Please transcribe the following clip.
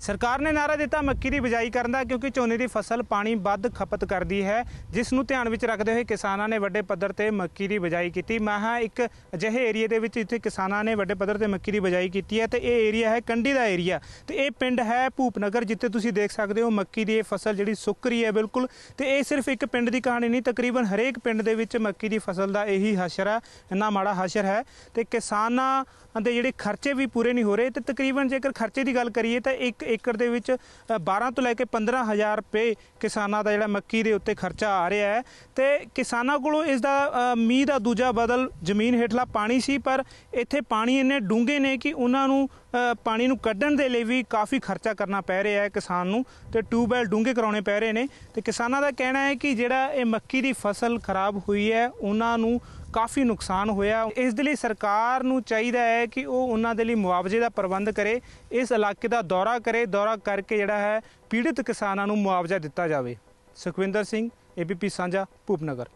ਸਰਕਾਰ ਨੇ ਨਾਰਾ ਦਿੱਤਾ ਮੱਕੀ ਦੀ ਬਿਜਾਈ ਕਰਨ ਦਾ ਕਿਉਂਕਿ ਝੋਨੇ ਦੀ ਫਸਲ ਪਾਣੀ ਵੱਧ ਖਪਤ ਕਰਦੀ ਹੈ, ਜਿਸ ਨੂੰ ਧਿਆਨ ਵਿੱਚ ਰੱਖਦੇ ਹੋਏ ਕਿਸਾਨਾਂ ਨੇ ਵੱਡੇ ਪੱਧਰ ਤੇ ਮੱਕੀ ਦੀ ਬਿਜਾਈ ਕੀਤੀ। ਮੈਂ ਹਾਂ ਇੱਕ ਅਜਿਹੇ ਏਰੀਆ ਦੇ ਵਿੱਚ ਜਿੱਥੇ ਕਿਸਾਨਾਂ ਨੇ ਵੱਡੇ ਪੱਧਰ ਤੇ ਮੱਕੀ ਦੀ ਬਿਜਾਈ ਕੀਤੀ ਹੈ ਤੇ ਇਹ ਏਰੀਆ ਹੈ ਕੰਢੀ ਦਾ ਏਰੀਆ। ਤੇ ਇਹ ਪਿੰਡ ਹੈ ਭੂਪਨਗਰ, ਜਿੱਥੇ ਤੁਸੀਂ ਦੇਖ ਸਕਦੇ ਹੋ ਮੱਕੀ ਦੀ ਇਹ ਫਸਲ ਜਿਹੜੀ ਸੁੱਕ ਰਹੀ ਹੈ ਬਿਲਕੁਲ। ਤੇ ਇਹ ਸਿਰਫ ਇੱਕ ਪਿੰਡ ਦੀ ਕਹਾਣੀ ਨਹੀਂ, ਤਕਰੀਬਨ ਹਰੇਕ ਪਿੰਡ ਦੇ ਵਿੱਚ ਮੱਕੀ ਦੀ ਫਸਲ ਦਾ ਇਹੀ ਹਸ਼ਰ ਹੈ, ਇੰਨਾ ਮਾੜਾ ਹਸ਼ਰ ਹੈ। ਤੇ ਕਿਸਾਨਾਂ ਦੇ ਜਿਹੜੇ ਖਰਚੇ ਵੀ ਪੂਰੇ ਨਹੀਂ ਹੋ ਰਹੇ ਤੇ ਤਕਰੀਬਨ ਜੇਕਰ ਖਰਚੇ ਦੀ ਗੱਲ ਕਰੀਏ ਤਾਂ ਇੱਕ 1 ਏਕੜ ਦੇ ਵਿੱਚ ਅ, 12 ਤੋਂ ਲੈ ਕੇ 15000 ਰੁਪਏ ਕਿਸਾਨਾਂ ਦਾ ਜਿਹੜਾ ਮੱਕੀ ਦੇ ਉੱਤੇ ਖਰਚਾ ਆ ਰਿਹਾ ਹੈ। ਤੇ ਕਿਸਾਨਾਂ ਕੋਲੋਂ ਇਸ ਦਾ ਮੀਂਹ ਦਾ ਦੂਜਾ ਬਦਲ ਜ਼ਮੀਨ ਹੇਠਲਾ ਪਾਣੀ ਸੀ ਪਰ ਇੱਥੇ ਪਾਣੀ ਇੰਨੇ ਡੂੰਘੇ ਨੇ ਕਿ ਉਹਨਾਂ ਨੂੰ ਪਾਣੀ ਨੂੰ ਕੱਢਣ ਦੇ ਲਈ ਵੀ ਕਾਫੀ ਖਰਚਾ ਕਰਨਾ ਪੈ ਰਿਹਾ ਹੈ ਕਿਸਾਨ ਨੂੰ ਤੇ ਟਿਊਬਵੈਲ ਡੂੰਘੇ ਕਰਾਉਣੇ ਪੈ ਰਹੇ ਨੇ। ਤੇ ਕਿਸਾਨਾਂ ਦਾ ਕਹਿਣਾ ਹੈ ਕਿ ਜਿਹੜਾ ਇਹ ਮੱਕੀ ਦੀ ਫਸਲ ਖਰਾਬ ਹੋਈ ਹੈ ਉਹਨਾਂ ਨੂੰ ਕਾਫੀ ਨੁਕਸਾਨ ਹੋਇਆ। ਇਸ ਦੇ ਲਈ ਸਰਕਾਰ ਨੂੰ ਚਾਹੀਦਾ ਹੈ ਕਿ ਉਹ ਉਹਨਾਂ ਦੇ ਲਈ ਮੁਆਵਜ਼ੇ ਦਾ ਪ੍ਰਬੰਧ ਕਰੇ, ਇਸ ਇਲਾਕੇ ਦਾ ਦੌਰਾ ਕਰੇ, ਦੌਰਾ ਕਰਕੇ ਜਿਹੜਾ ਹੈ ਪੀੜਿਤ ਕਿਸਾਨਾਂ ਨੂੰ ਮੁਆਵਜ਼ਾ ਦਿੱਤਾ ਜਾਵੇ। ਸੁਖਵਿੰਦਰ ਸਿੰਘ ਏਬੀਪੀ ਸਾਂਝਾ, ਭੂਪਨਗਰ।